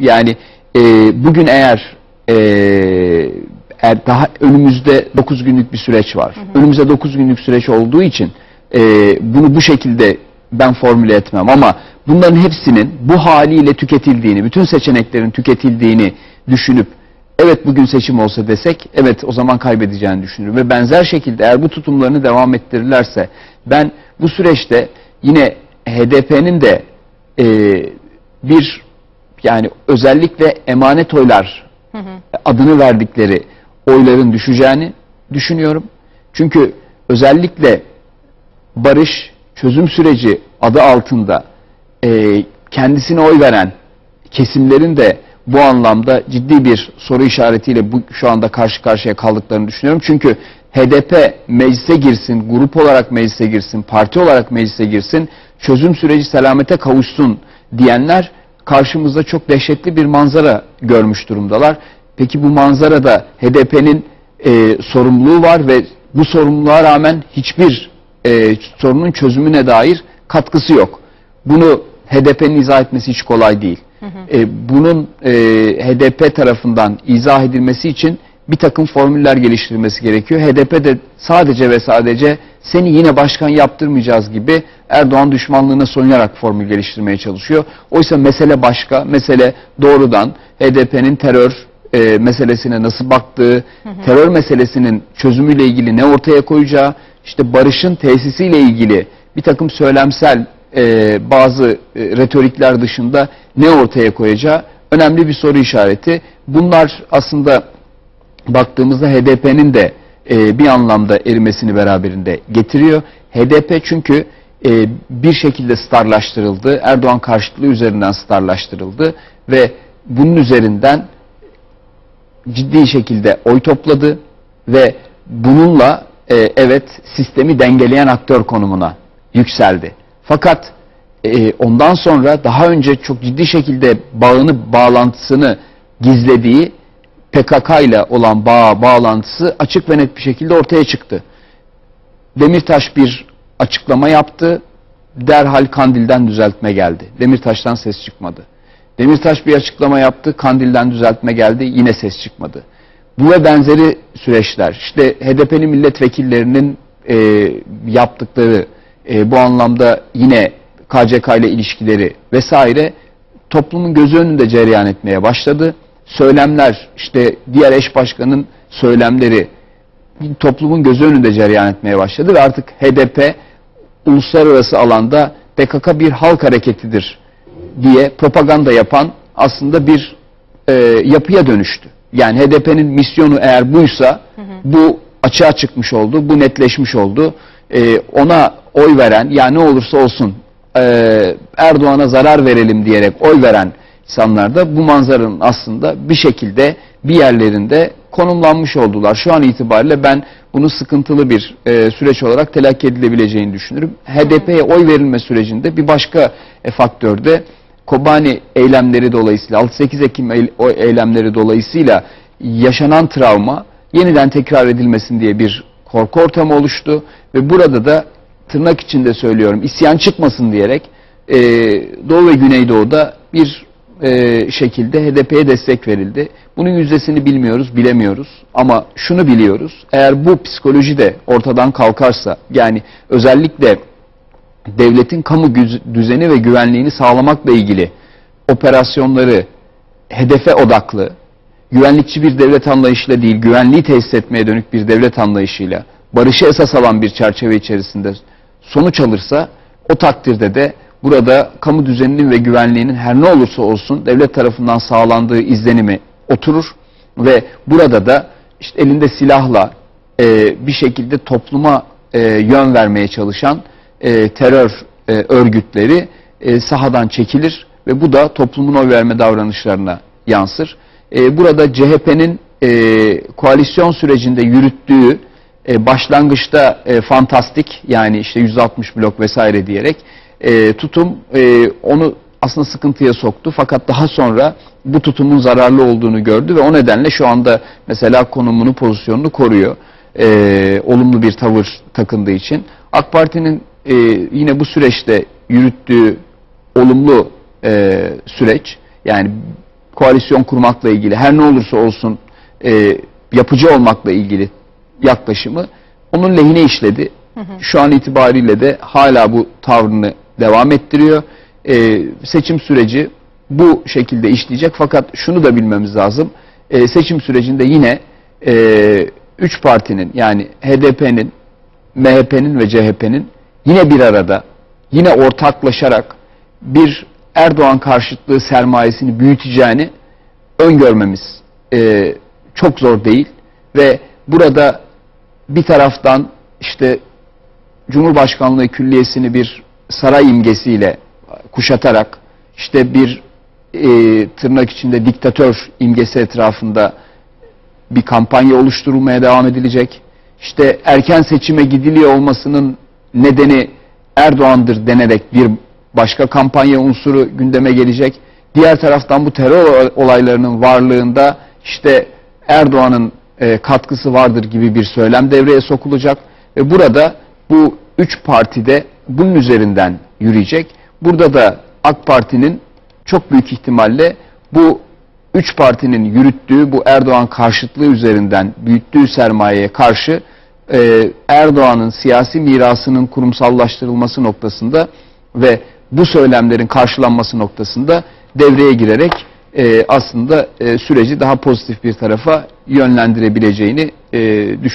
Yani e, bugün eğer e, eğer daha önümüzde 9 günlük bir süreç var. Önümüzde 9 günlük süreç olduğu için e, bunu bu şekilde ben formüle etmem ama bunların hepsinin bu haliyle tüketildiğini, bütün seçeneklerin tüketildiğini düşünüp evet bugün seçim olsa desek evet o zaman kaybedeceğini düşünürüm. Ve benzer şekilde eğer bu tutumlarını devam ettirirlerse ben bu süreçte yine HDP'nin de e, bir yani özellikle emanet oylar adını verdikleri oyların düşeceğini düşünüyorum. Çünkü özellikle barış çözüm süreci adı altında e, kendisine oy veren kesimlerin de bu anlamda ciddi bir soru işaretiyle bu şu anda karşı karşıya kaldıklarını düşünüyorum. Çünkü HDP meclise girsin, grup olarak meclise girsin, parti olarak meclise girsin, çözüm süreci selamete kavuşsun diyenler karşımızda çok dehşetli bir manzara görmüş durumdalar. Peki bu manzarada HDP'nin e, sorumluluğu var ve bu sorumluluğa rağmen hiçbir e, sorunun çözümüne dair katkısı yok. Bunu HDP'nin izah etmesi hiç kolay değil. E, bunun e, HDP tarafından izah edilmesi için bir takım formüller geliştirilmesi gerekiyor. HDP de sadece ve sadece seni yine başkan yaptırmayacağız gibi Erdoğan düşmanlığına soyunarak formül geliştirmeye çalışıyor. Oysa mesele başka. Mesele doğrudan HDP'nin terör e, meselesine nasıl baktığı, terör meselesinin çözümüyle ilgili ne ortaya koyacağı, işte barışın tesisiyle ilgili bir takım söylemsel e, bazı e, retorikler dışında ne ortaya koyacağı önemli bir soru işareti. Bunlar aslında baktığımızda HDP'nin de e, bir anlamda erimesini beraberinde getiriyor. HDP çünkü e, bir şekilde starlaştırıldı. Erdoğan karşıtlığı üzerinden starlaştırıldı ve bunun üzerinden ciddi şekilde oy topladı ve bununla e, evet sistemi dengeleyen aktör konumuna yükseldi. Fakat e, ondan sonra daha önce çok ciddi şekilde bağını, bağlantısını gizlediği PKK ile olan bağ, bağlantısı açık ve net bir şekilde ortaya çıktı. Demirtaş bir açıklama yaptı. Derhal Kandil'den düzeltme geldi. Demirtaş'tan ses çıkmadı. Demirtaş bir açıklama yaptı. Kandil'den düzeltme geldi. Yine ses çıkmadı. Bu ve benzeri süreçler. işte HDP'li milletvekillerinin e, yaptıkları e, bu anlamda yine KCK ile ilişkileri vesaire toplumun gözü önünde cereyan etmeye başladı. Söylemler işte diğer eş başkanın söylemleri toplumun gözü önünde cereyan etmeye başladı ve artık HDP uluslararası alanda PKK bir halk hareketidir diye propaganda yapan aslında bir e, yapıya dönüştü. Yani HDP'nin misyonu eğer buysa bu açığa çıkmış oldu, bu netleşmiş oldu. E, ona oy veren ya ne olursa olsun e, Erdoğan'a zarar verelim diyerek oy veren insanlar da bu manzaranın aslında bir şekilde bir yerlerinde konumlanmış oldular. Şu an itibariyle ben bunu sıkıntılı bir e, süreç olarak telakki edilebileceğini düşünürüm. HDP'ye oy verilme sürecinde bir başka e, faktör de Kobani eylemleri dolayısıyla 6-8 Ekim eylemleri dolayısıyla yaşanan travma yeniden tekrar edilmesin diye bir korku ortamı oluştu ve burada da tırnak içinde söylüyorum isyan çıkmasın diyerek e, Doğu ve Güneydoğu'da bir e, şekilde HDP'ye destek verildi. Bunun yüzdesini bilmiyoruz, bilemiyoruz ama şunu biliyoruz. Eğer bu psikoloji de ortadan kalkarsa yani özellikle devletin kamu düzeni ve güvenliğini sağlamakla ilgili operasyonları hedefe odaklı, güvenlikçi bir devlet anlayışıyla değil, güvenliği tesis etmeye dönük bir devlet anlayışıyla, barışı esas alan bir çerçeve içerisinde sonuç alırsa, o takdirde de burada kamu düzeninin ve güvenliğinin her ne olursa olsun devlet tarafından sağlandığı izlenimi oturur ve burada da işte elinde silahla e, bir şekilde topluma e, yön vermeye çalışan e, terör e, örgütleri e, sahadan çekilir ve bu da toplumun oy verme davranışlarına yansır. E, burada CHP'nin e, koalisyon sürecinde yürüttüğü e, başlangıçta e, fantastik yani işte 160 blok vesaire diyerek e, tutum e, onu aslında sıkıntıya soktu. Fakat daha sonra bu tutumun zararlı olduğunu gördü ve o nedenle şu anda mesela konumunu, pozisyonunu koruyor. E, olumlu bir tavır takındığı için. AK Parti'nin e, yine bu süreçte yürüttüğü olumlu e, süreç yani koalisyon kurmakla ilgili her ne olursa olsun e, yapıcı olmakla ilgili yaklaşımı onun lehine işledi. Şu an itibariyle de hala bu tavrını devam ettiriyor. E, seçim süreci bu şekilde işleyecek fakat şunu da bilmemiz lazım. E, seçim sürecinde yine e, üç partinin yani HDP'nin, MHP'nin ve CHP'nin yine bir arada, yine ortaklaşarak bir Erdoğan karşıtlığı sermayesini büyüteceğini öngörmemiz e, çok zor değil ve burada bir taraftan işte Cumhurbaşkanlığı Külliyesini bir saray imgesiyle kuşatarak işte bir e, tırnak içinde diktatör imgesi etrafında bir kampanya oluşturulmaya devam edilecek. İşte erken seçime gidiliyor olmasının nedeni Erdoğan'dır denerek bir başka kampanya unsuru gündeme gelecek. Diğer taraftan bu terör olaylarının varlığında işte Erdoğan'ın e, katkısı vardır gibi bir söylem devreye sokulacak ve burada bu üç partide bunun üzerinden yürüyecek. Burada da AK Parti'nin çok büyük ihtimalle bu üç partinin yürüttüğü bu Erdoğan karşıtlığı üzerinden büyüttüğü sermayeye karşı e, Erdoğan'ın siyasi mirasının kurumsallaştırılması noktasında ve bu söylemlerin karşılanması noktasında devreye girerek e, aslında e, süreci daha pozitif bir tarafa yönlendirebileceğini e, düşünüyorum.